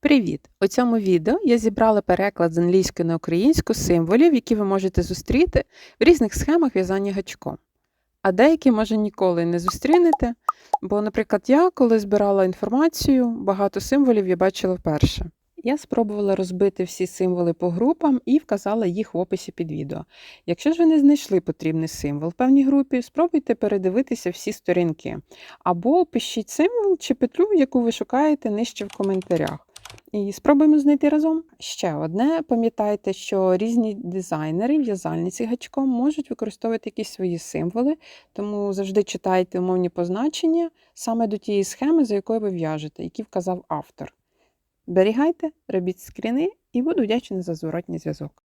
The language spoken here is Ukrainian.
Привіт! У цьому відео я зібрала переклад з англійської на українську символів, які ви можете зустріти в різних схемах в'язання гачком. А деякі, може, ніколи не зустрінете, бо, наприклад, я, коли збирала інформацію, багато символів я бачила вперше. Я спробувала розбити всі символи по групам і вказала їх в описі під відео. Якщо ж ви не знайшли потрібний символ в певній групі, спробуйте передивитися всі сторінки. Або пишіть символ чи петлю, яку ви шукаєте нижче в коментарях. І спробуємо знайти разом. Ще одне, пам'ятайте, що різні дизайнери, в'язальниці гачком можуть використовувати якісь свої символи, тому завжди читайте умовні позначення саме до тієї схеми, за якою ви в'яжете, які вказав автор. Берігайте, робіть скріни і буду вдячна за зворотній зв'язок.